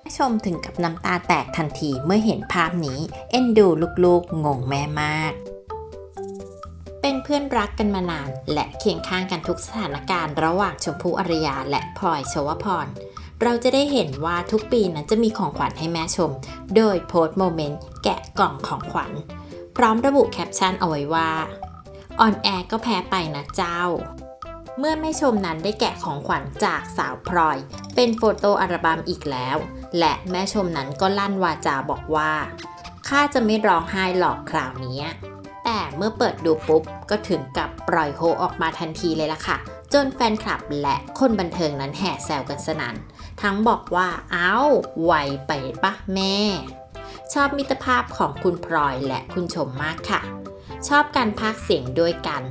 แม่ชมถึงกับน้ำตาแตกทันทีเมื่อเห็นภาพนี้ เอ็นดูลูกๆ งงแม่มาก เป็นเพื่อนรักกันมานาน และเคียงข้างกันทุกสถานการณ์ระหว่างชมพู่อารยาและพลอยชวพร เราจะได้เห็นว่าทุกปีนั้นจะมีของขวัญให้แม่ชม โดยโพสต์โมเมนต์แกะกล่องของขวัญ พร้อมระบุแคปชั่นเอาไว้ว่าออนแอร์ก็แพ้ไปนะเจ้า เมื่อแม่ชมนั้นได้แกะของขวัญจากสาวพลอย เป็นโฟโต้อัลบั้มอีกแล้ว และแม่ชมนั้นก็ลั่นวาจาบอกว่าข้าจะไม่ร้องไห้หรอกคราวนี้ แต่เมื่อเปิดดูปุ๊บ ก็ถึงกับปล่อยโฮออกมาทันทีเลยล่ะค่ะ จนแฟนคลับและคนบันเทิงนั้นแห่แซวกันสนัน่น ทั้งบอกว่า เอ้าไวไปปะแม่ ชอบมิตรภาพของคุณพลอยและคุณชมมากค่ะ ชอบการพากเสียงด้วยกัน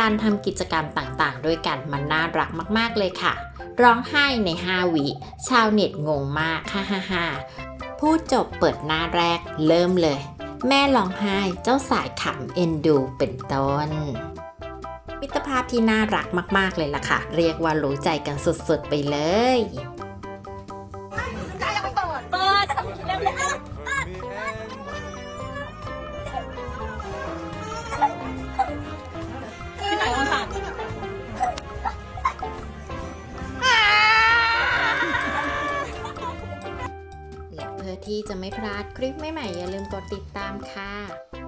การทำกิจกรรมต่างๆ ด้วยกันมันน่ารักมากๆเลยค่ะ ร้องไห้ใน 5 วิชาวเน็ตงงมากฮ่าฮ่าฮ่าพูดจบเปิดหน้าแรกเริ่มเลย แม่ร้องไห้เจ้าสายขำเอ็นดูเป็นต้นมิตรภาพที่น่ารักมาก ๆ เลยล่ะค่ะ เรียกว่ารู้ใจกันสุด ๆ ไปเลย เพื่อที่จะไม่พลาดคลิปใหม่ๆอย่าลืมกดติดตามค่ะ